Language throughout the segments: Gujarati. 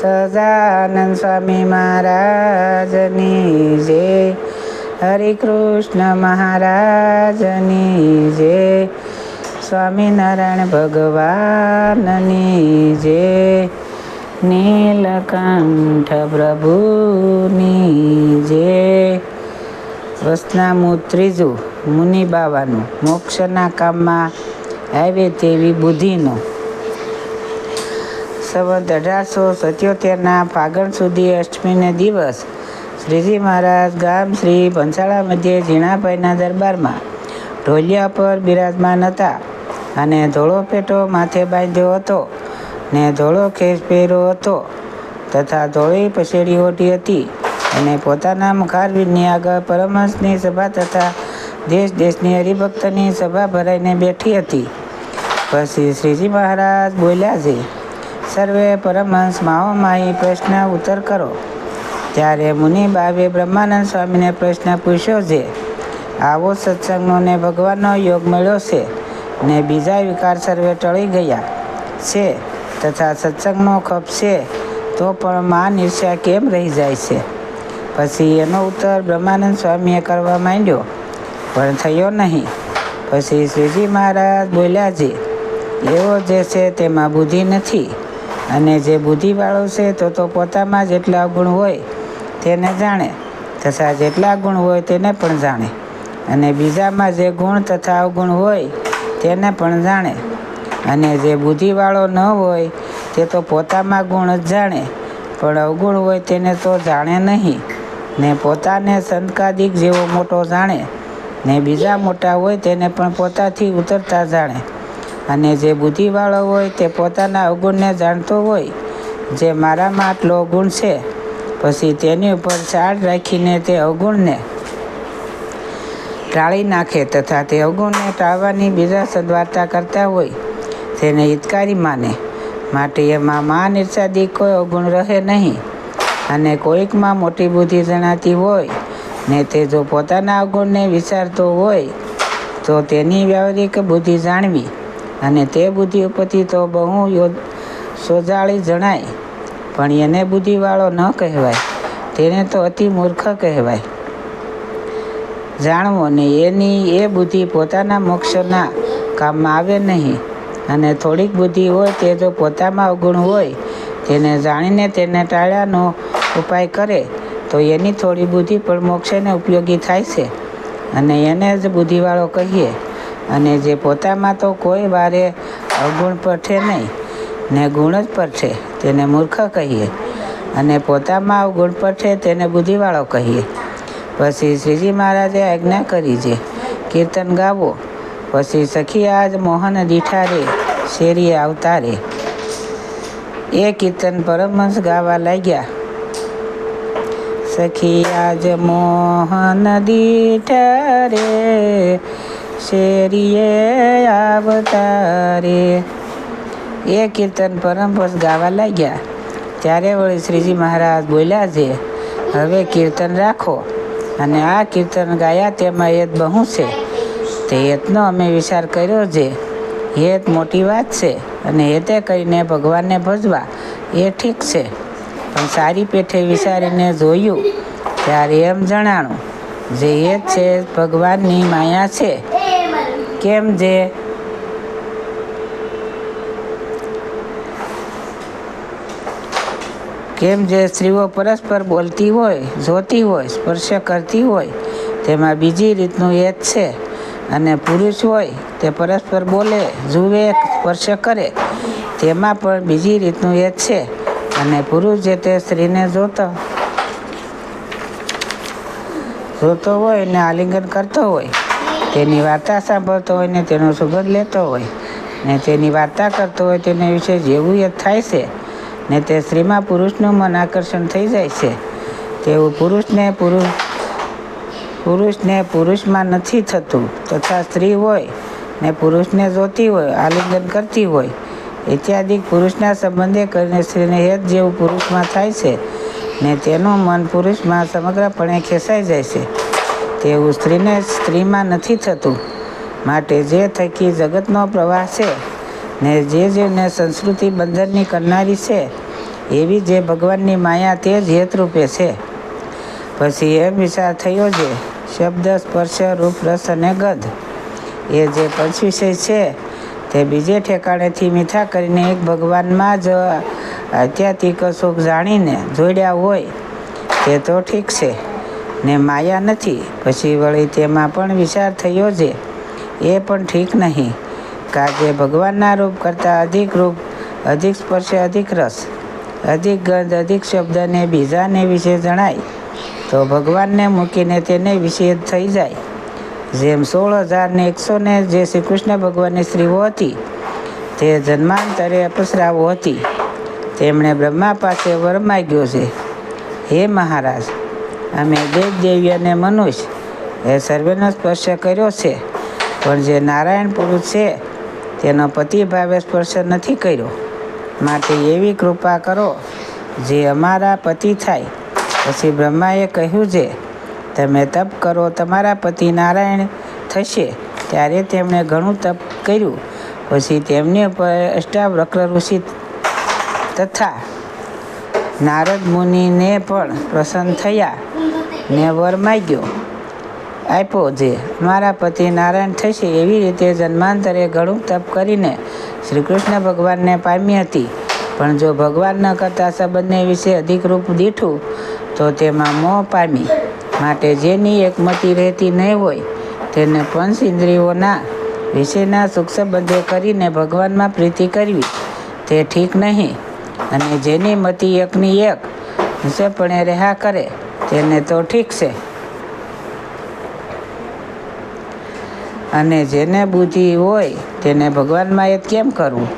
સજાનંદ સ્વામી મહારાજની જય હરિકૃષ્ણ મહારાજની જય સ્વામિનારાયણ ભગવાનની જય નીલકંઠ પ્રભુની જય વસનામું ત્રીજું મુનિ બાવાનું મોક્ષના કામમાં આવે તેવી બુદ્ધિનો સંવત અઢારસો સત્યોતેરના ફાગણ સુધી અષ્ટમીને દિવસ શ્રીજી મહારાજ ગામ શ્રી પંચાળા મધ્યે ઝીણાભાઈના દરબારમાં ઢોલિયા પર બિરાજમાન હતા અને ધોળો પેટો માથે બાંધ્યો હતો ને ધોળો ખેસ પહેર્યો હતો તથા ધોળી પસેડી ઓઢી હતી અને પોતાના મુખારવીરની આગળ પરમહંસની સભા તથા દેશ દેશની હરિભક્તની સભા ભરાઈને બેઠી હતી. પછી શ્રીજી મહારાજ બોલ્યા છે સર્વે પરમહંસ માહો માહી પ્રશ્ન ઉત્તર કરો. ત્યારે મુનિ બાબે બ્રહ્માનંદ સ્વામીને પ્રશ્ન પૂછ્યો છે, આવો સત્સંગનો ને ભગવાનનો યોગ મળ્યો છે ને બીજા વિકાર સર્વે ટળી ગયા છે તથા સત્સંગનો ખપ છે, તો પણ માન ઈર્ષ્યા કેમ રહી જાય છે? પછી એનો ઉત્તર બ્રહ્માનંદ સ્વામીએ કરવા માંડ્યો, પણ થયો નહીં. પછી શ્રીજી મહારાજ બોલ્યા છે, એવો જે છે તેમાં બુદ્ધિ નથી. અને જે બુદ્ધિવાળો છે તો તો પોતામાં જેટલા ગુણ હોય તેને જાણે, તથા જેટલા ગુણ હોય તેને પણ જાણે. અને બીજામાં જે ગુણ તથા અવગુણ હોય તેને પણ જાણે. અને જે બુદ્ધિવાળો ન હોય તે તો પોતામાં ગુણ જ જાણે, પણ અવગુણ હોય તેને તો જાણે નહીં. ને પોતાને સંતકાદિક જેવો મોટો જાણે, ને બીજા મોટા હોય તેને પણ પોતાથી ઉતરતા જાણે. અને જે બુદ્ધિવાળો હોય તે પોતાના અવગુણને જાણતો હોય, જે મારામાં આટલો ગુણ છે, પછી તેની ઉપર ચાડ રાખીને તે અવગુણને ટાળી નાખે તથા તે અવગુણને ટાળવાની બીજા સદવાર્તા કરતા હોય, તેને હિતકારી માને. માટે એમાં મહાન ઈર્ષાદી કોઈ અવગુણ રહે નહીં. અને કોઈકમાં મોટી બુદ્ધિ જણાતી હોય, ને તે જો પોતાના અવગુણને વિચારતો હોય, તો તેની વ્યવહારિક બુદ્ધિ જાણવી. અને તે બુદ્ધિ ઉપરથી તો બહુ સોજાળી જણાય. પણ એને બુદ્ધિવાળો ન કહેવાય. તેને તો અતિ મૂર્ખ કહેવાય. જાણવો ને એની એ બુદ્ધિ પોતાના મોક્ષના કામમાં આવે નહીં. અને થોડીક બુદ્ધિ હોય તે જો પોતામાં અવગુણ હોય, તેને જાણીને તેને ટાળ્યાનો ઉપાય કરે, તો એની થોડી બુદ્ધિ પણ મોક્ષને ઉપયોગી થાય છે. અને એને જ બુદ્ધિવાળો કહીએ. અને જે પોતામાં તો કોઈ વારે અવગુણ પડશે નહીં, ને ગુણ જ પડશે તેને મૂર્ખ કહીએ. અને પોતામાં અવગુણ પડશે તેને બુદ્ધિવાળો કહીએ. પછી શ્રીજી મહારાજે આજ્ઞા કરી છે, કીર્તન ગાવો, પછી સખી આજ મોહન દીઠા રે શેરી આવતા રે એ કીર્તન પરમહંસ ગાવા લાગ્યા. સખી આજ મોહન દીઠારે શેરીએ આવતારે. એ કીર્તન પરમપોષ ગાવા લાગ્યા. ત્યારે વળી શ્રીજી મહારાજ બોલ્યા છે, હવે કીર્તન રાખો. અને આ કીર્તન ગાયા તેમાં હેત બહુ છે. તે એતનો અમે વિચાર કર્યો છે. હેત મોટી વાત છે અને હેતે કરીને ભગવાનને ભજવા એ ઠીક છે. પણ સારી પેઠે વિચારીને જોયું, ત્યારે એમ જણાણું, જે હેત છે ભગવાનની માયા છે કેમ જે? કેમ જે સ્ત્રીઓ પરસ્પર બોલતી હોય, જોતી હોય, સ્પર્શ કરતી હોય, તેમાં બીજી રીતનું હેત છે. અને પુરુષ હોય, તે પરસ્પર બોલે, જુએ, સ્પર્શ કરે, તેમાં પણ બીજી રીતનું હેત છે. અને પુરુષ જે તે સ્ત્રીને જોતો જોતો હોય ને આલિંગન કરતો હોય તેની વાર્તા સાંભળતો હોય ને તેનો સુગંધ લેતો હોય ને તેની વાર્તા કરતો હોય તેને વિશે જેવું યત થાય છે ને તે સ્ત્રીમાં પુરુષનું મન આકર્ષણ થઈ જાય છે. તેવું પુરુષને પુરુષ પુરુષને પુરુષમાં નથી થતું તથા સ્ત્રી હોય ને પુરુષને જોતી હોય, આલિંગન કરતી હોય ઇત્યાદિ પુરુષના સંબંધે કરીને સ્ત્રીને હેત જેવું પુરુષમાં થાય છે ને તેનું મન પુરુષમાં સમગ્રપણે ખેંચાઈ જાય છે. તેવું સ્ત્રીને સ્ત્રીમાં નથી થતું. માટે જે થકી જગતનો પ્રવાહ છે ને જે જેને સંસ્કૃતિ બંધનની કરનારી છે, એવી જે ભગવાનની માયા તે જ હેતરૂપે છે. પછી એમ વિચાર થયો છે, શબ્દ, સ્પર્શ, રૂપ, રસ અને ગંધ. એ જે પંચ વિષય છે, તે બીજે ઠેકાણેથી મીઠા કરીને એક ભગવાનમાં જ આધ્યાત્મિક સુખ જાણીને જોડ્યા હોય, તે તો ઠીક છે. ને માયા નથી. પછી વળી તેમાં પણ વિચાર થયો છે. એ પણ ઠીક નહીં. કારણ કે ભગવાનના રૂપ કરતાં અધિક રૂપ, અધિક સ્પર્શે, અધિક રસ, અધિક ગંધ, અધિક શબ્દને બીજાને વિશે જણાય, તો ભગવાનને મૂકીને તેને વિશે થઈ જાય. જેમ સોળ હજારને એકસોને જે શ્રી કૃષ્ણ ભગવાનની સ્ત્રીઓ હતી, તે જન્માંતરે અપસરાઓ હતી. તેમણે બ્રહ્મા પાસે વર માગ્યો છે. હે મહારાજ અમે દેવ દેવી અને મનુષ્ય. એ સર્વેનો સ્પર્શ કર્યો છે. પણ જે નારાયણ પુરુષ છે, તેનો પતિ ભાવે સ્પર્શ નથી કર્યો. માટે એવી કૃપા કરો, જે અમારા પતિ થાય. પછી બ્રહ્માએ કહ્યું છે, તમે તપ કરો, તમારા પતિ નારાયણ થશે. ત્યારે તેમણે ઘણું તપ કર્યું. પછી તેમની ઉપર અષ્ટાવક્ર ઋષિ તથા નારદ મુનિને પણ પ્રસન્ન થયા ને વર માગ્યો. આપ્યો જે, મારા પતિ નારાયણ થશે એવી રીતે જન્માંતરે ઘણું તપ કરીને શ્રી કૃષ્ણ ભગવાનને પામી હતી. પણ જો ભગવાન ન કરતા સંબંધને વિશે અધિક રૂપ દીઠું, તો તેમાં મોહ પામી. માટે જેની એકમતી રહેતી નહીં હોય, તેને પંચ ઇન્દ્રિયોના વિશેના સુખ સંબંધો કરીને ભગવાનમાં પ્રીતિ કરવી. તે ઠીક નહીં. અને જેની મતિ એકની એક નિશ્ચયપણે રહ્યા કરે, તેને તો ઠીક છે. અને જેને બુદ્ધિ હોય, તેને ભગવાનમાં એ કેમ કરવું?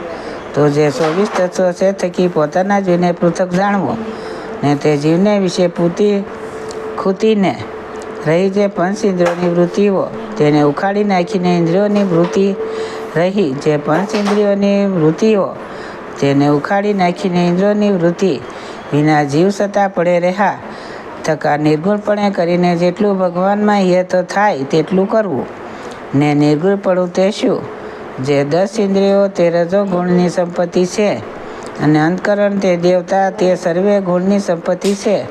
તો જે ચોવીસ તત્વો છે થકી પોતાના જીવને પૃથક જાણવો. ને તે જીવને વિશે પૂતી, ખૂતીને રહી જે પંચ ઇન્દ્રિયોની વૃત્તિઓ, તેને ઉખાડી નાખીને ઇન્દ્રિયોની વૃત્તિ રહી જે પંચ ઇન્દ્રિયોની વૃત્તિઓ તેને ઉખાડી નાખીને ઇન્દ્રોની વૃત્તિ વિના જીવ સત્તા પડે રહ્યા. થકા નિર્ગુણપણે કરીને જેટલું ભગવાનમાં હિત થાય તેટલું કરવું. ને નિર્ગુણપણું તે શું? જે દસ ઇન્દ્રિયો તે રજો ગુણની સંપત્તિ છે અને અંતકરણ તે દેવતા તે સર્વે ગુણની સંપત્તિ છે.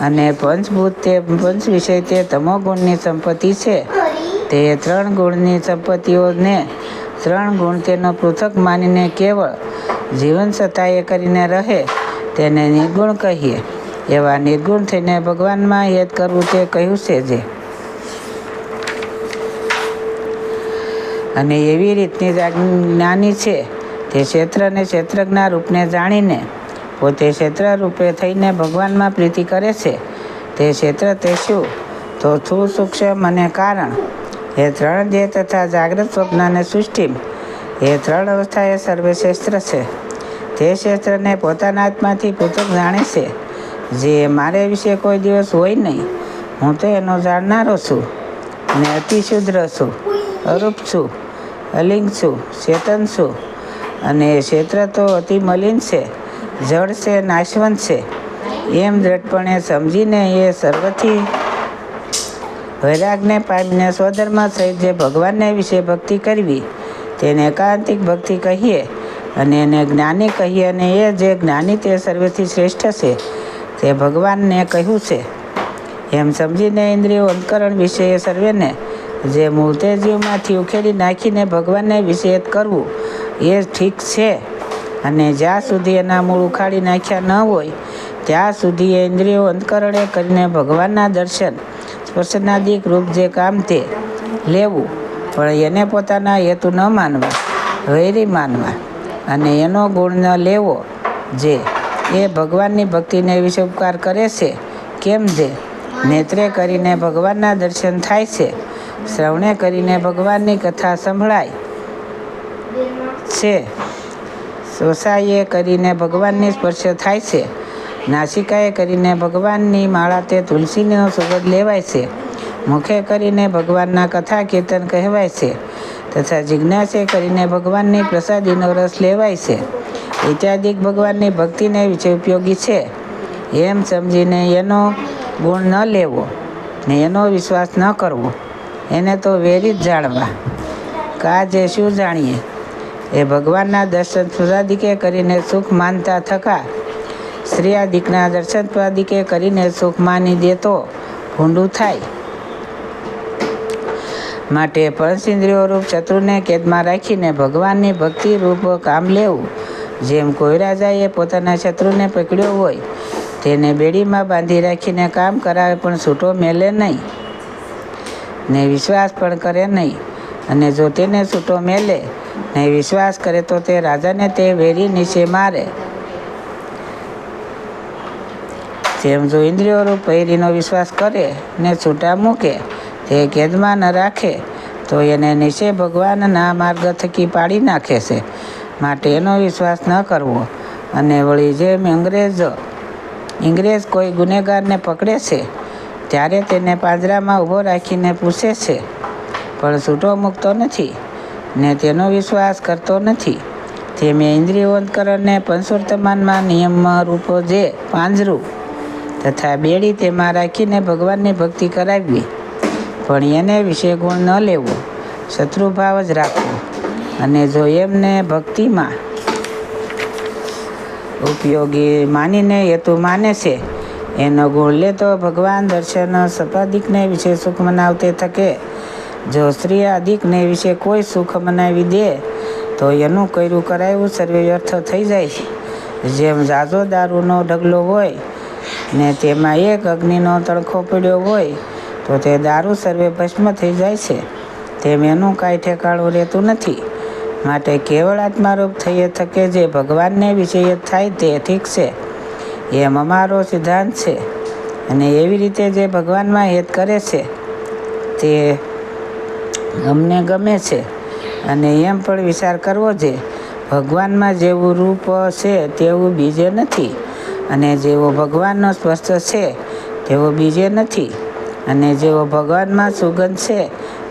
અને પંચભૂત તે પંચ વિષય તે તમો ગુણની સંપત્તિ છે. તે ત્રણ ગુણની સંપત્તિઓને ત્રણ ગુણ તેનો પૃથક માનીને કેવળ જીવન સત્તાએ કરીને રહે, તેને નિર્ગુણ કહીએ. એવા નિર્ગુણ થઈને ભગવાનમાં યદ કરવું તે કહ્યું છે જે? અને એવી રીતની જ્ઞાની છે, તે ક્ષેત્રને ક્ષેત્રજ્ઞા રૂપને જાણીને, પોતે ક્ષેત્ર રૂપે થઈને ભગવાનમાં પ્રીતિ કરે છે. તે ક્ષેત્ર તે શું? તો સ્થૂળ સૂક્ષ્મ અને કારણ. એ ત્રણ દેહ તથા જાગ્રત સ્વપ્ન અને સૃષ્ટિ. એ ત્રણ અવસ્થા એ સર્વશ્રેષ્ઠ છે. તે ક્ષેત્રને પોતાના આત્માથી પૃથક જાણે છે. જે મારે વિશે કોઈ દિવસ હોય નહીં. હું તો એનો જાણનારો છું. ને અતિશુદ્ર છું. અરૂપ છું. અલિંગ છું. ચેતન છું. અને ક્ષેત્ર તો અતિ મલિન છે. જળ છે, નાશવંત છે. એમ દ્રઢપણે સમજીને એ સર્વથી વૈરાગને પામીને સ્વધર્મ સહિત જે ભગવાનને વિશે ભક્તિ કરવી, તેને એકાંતિક ભક્તિ કહીએ અને એને જ્ઞાની કહીએ અને એ જે જ્ઞાની તે સર્વેથી શ્રેષ્ઠ છે. તે ભગવાનને કહ્યું છે. એમ સમજીને ઇન્દ્રિયો અંતકરણ વિશે સર્વેને જે મૂળ જીવમાંથી ઉખેડી નાખીને ભગવાનને વિષેદ કરવું, એ ઠીક છે. અને જ્યાં સુધી એના મૂળ ઉખાડી નાખ્યા ન હોય, ત્યાં સુધી એ ઇન્દ્રિયો અંતકરણે કરીને ભગવાનના દર્શન સ્પર્શનાદિક રૂપ જે કામ તે લેવું, પણ એને પોતાના હેતુ ન માનવા, વૈરી માનવા. અને એનો ગુણ લેવો જે એ ભગવાનની ભક્તિને વિશે ઉપકાર કરે છે, કેમ જે? નેત્રે કરીને ભગવાનના દર્શન થાય છે, શ્રવણે કરીને ભગવાનની કથા સંભળાય છે. સોસાઈએ કરીને ભગવાનની સ્પર્શ થાય છે, નાસિકાએ કરીને ભગવાનની માળા તે તુલસીનો સુગંધ લેવાય છે, મુખે કરીને ભગવાનના કથા કીર્તન કહેવાય છે તથા જિજ્ઞાસે કરીને ભગવાનની પ્રસાદીનો રસ લેવાય છે. ઇત્યાદિક ભગવાનની ભક્તિને વિશે ઉપયોગી છે. એમ સમજીને એનો ગુણ ન લેવો ને એનો વિશ્વાસ ન કરવો, એને તો વેરી જ જાણવા. કાજે શું જાણીએ? એ ભગવાનના દર્શન સુરાધિકે કરીને સુખ માનતા થકા. સ્ત્રીયાદિકના દર્શનત્વાદિકે કરીને સુખ માની દે તો ભૂંડું થાય. માટે પંચેન્દ્રિયો રૂપ શત્રુને કેદમાં રાખીને ભગવાનની ભક્તિ રૂપ કામ લેવું. જેમ કોઈ રાજાએ પોતાના શત્રુને પકડ્યો હોય, તેને બેડીમાં બાંધી રાખીને કામ કરાવે પણ છૂટો મેલે નહીં. ને વિશ્વાસ પણ કરે નહીં. અને જો તેને છૂટો મેલે, ને વિશ્વાસ કરે તો તે રાજાને તે વેરી નીચે મારે. જેમ જો ઇન્દ્રિયો રૂપ વૈરીનો વિશ્વાસ કરે, ને છૂટા મૂકે તે કેદમાં ન રાખે, તો એને નીચે ભગવાનના માર્ગ થકી પાડી નાખે છે. માટે એનો વિશ્વાસ ન કરવો. અને વળી જેમ અંગ્રેજ ઇંગ્રેજ કોઈ ગુનેગારને પકડે છે, ત્યારે તેને પાંજરામાં ઊભો રાખીને પૂછે છે, પણ છૂટો મૂકતો નથી? ને તેનો વિશ્વાસ કરતો નથી. તે મેં ઇન્દ્રિયોંતકરણને પંચોર્તમાનમાં નિયમ રૂપો જે પાંજરું તથા બેડી તેમાં રાખીને ભગવાનની ભક્તિ કરાવવી પણ એને વિશે ગુણ ન લેવો. શત્રુભાવ જ રાખવો. અને જો એમને ભક્તિમાં ઉપયોગી માનીને હેતુ માને છે, એનો ગુણ લે તો ભગવાન દર્શન સપાધિકને વિશે સુખ મનાવતે થકે. જો સ્ત્રી અધિકને વિશે કોઈ સુખ મનાવી દે, તો એનું કર્યું કરાયું સર્વે વ્યર્થ થઈ જાય. છે જેમ ઝાઝો દારૂનો ઢગલો હોય, ને તેમાં એક અગ્નિનો તણખો પડ્યો હોય તો તે દારૂ સર્વે ભસ્મ થઈ જાય છે. તેમ એનું કાંઈ ઠેકાણું રહેતું નથી. માટે કેવળ આત્મારૂપ થઈએ થકે જે ભગવાનને વિષય થાય તે ઠીક છે. એમ અમારો સિદ્ધાંત છે. અને એવી રીતે જે ભગવાનમાં હેત કરે છે, તે અમને ગમે છે. અને એમ પણ વિચાર કરવો છે ભગવાનમાં જેવું રૂપ છે તેવું બીજે નથી. અને જેવો ભગવાનનો સ્પષ્ટ છે તેવો બીજે નથી. અને જેઓ ભગવાનમાં સુગંધ છે,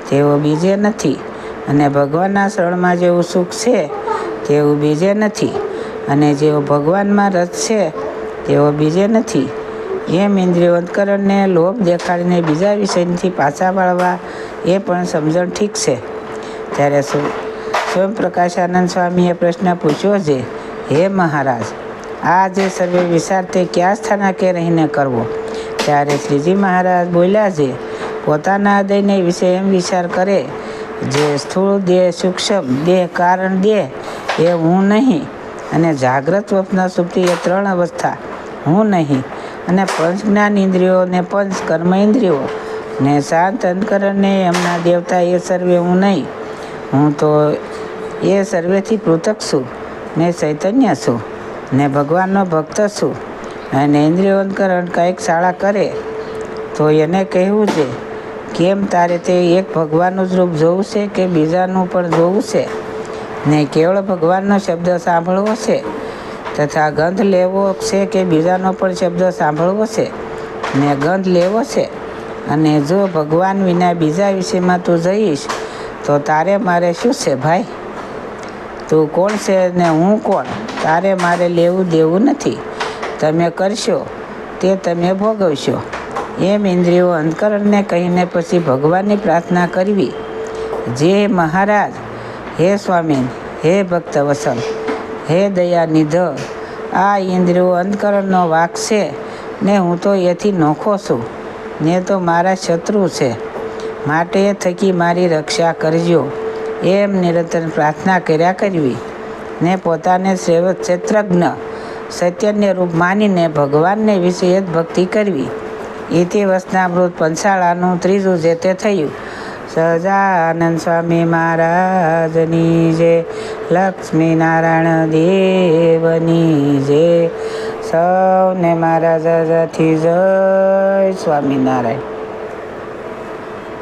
તેઓ બીજે નથી. અને ભગવાનના શરણમાં જેવું સુખ છે તેવું બીજે નથી. અને જેઓ ભગવાનમાં રસ છે, તેઓ બીજે નથી. એમ ઇન્દ્રિયો અંતકરણને લોભ દેખાડીને બીજા વિષયથી પાછા વાળવા એ પણ સમજણ ઠીક છે. ત્યારે સ્વ- સ્વયં પ્રકાશાનંદ સ્વામીએ પ્રશ્ન પૂછ્યો છે, હે મહારાજ, આ જે સર્વે વિચાર તે ક્યાં સ્થાનકે રહીને કરવો? ત્યારે શ્રીજી મહારાજ બોલ્યા છે, પોતાના હૃદયને વિશે એમ વિચાર કરે, જે સ્થૂળ દેહ સૂક્ષ્મ દેહ કારણ દેહ એ હું નહીં, અને જાગ્રત સ્વપ્ન સુપ્તિ એ ત્રણ અવસ્થા, હું નહીં, અને પંચ જ્ઞાન ઇન્દ્રિયો ને પંચ કર્મ ઇન્દ્રિયો, ને શાંત અંતકરણને એમના દેવતા એ સર્વે હું નહીં, હું તો એ સર્વેથી પૃથક છું, ને ચૈતન્ય છું, ને ભગવાનનો ભક્ત છું અને ઇન્દ્રિયોંતકરણ કંઈક શાળા કરે, તો એને કહેવું છે, કેમ તારે તે એક ભગવાનનું જ રૂપ જોવું છે કે બીજાનું પણ જોવું છે? ને કેવળ ભગવાનનો શબ્દ સાંભળવો છે? તથા ગંધ લેવો છે કે બીજાનો પણ શબ્દ સાંભળવો છે? ને ગંધ લેવો છે? અને જો ભગવાન વિના બીજા વિષયમાં તું જઈશ, તો તારે મારે શું છે ભાઈ? તું કોણ છે ને હું કોણ? તારે મારે લેવું દેવું નથી. તમે કરશો, તે તમે ભોગવશો. એમ ઇન્દ્રિયો અંતકરણને કહીને પછી ભગવાનની પ્રાર્થના કરવી. જે મહારાજ, હે સ્વામી, હે ભક્ત વસલ હે દયાનિધ, આ ઇન્દ્રિયો અંતકરણનો વાક છે ને હું તો એથી નોખો છું, ને તો મારા શત્રુ છે. માટે થકી મારી રક્ષા કરજો. એમ નિરંતર પ્રાર્થના કર્યા કરવી. ને પોતાને સેવ ક્ષેત્રજ્ઞ સત્યન્ય રૂપ માનીને ભગવાનને જ ભક્તિ કરવી. ઇતિ વસનામૃત પંચાળાનું ત્રીજું જે તે થયું. સહજાનંદ સ્વામી મહારાજની જે, લક્ષ્મી નારાયણ દેવની જે, સૌને મહારાજાથી જય સ્વામિનારાયણ.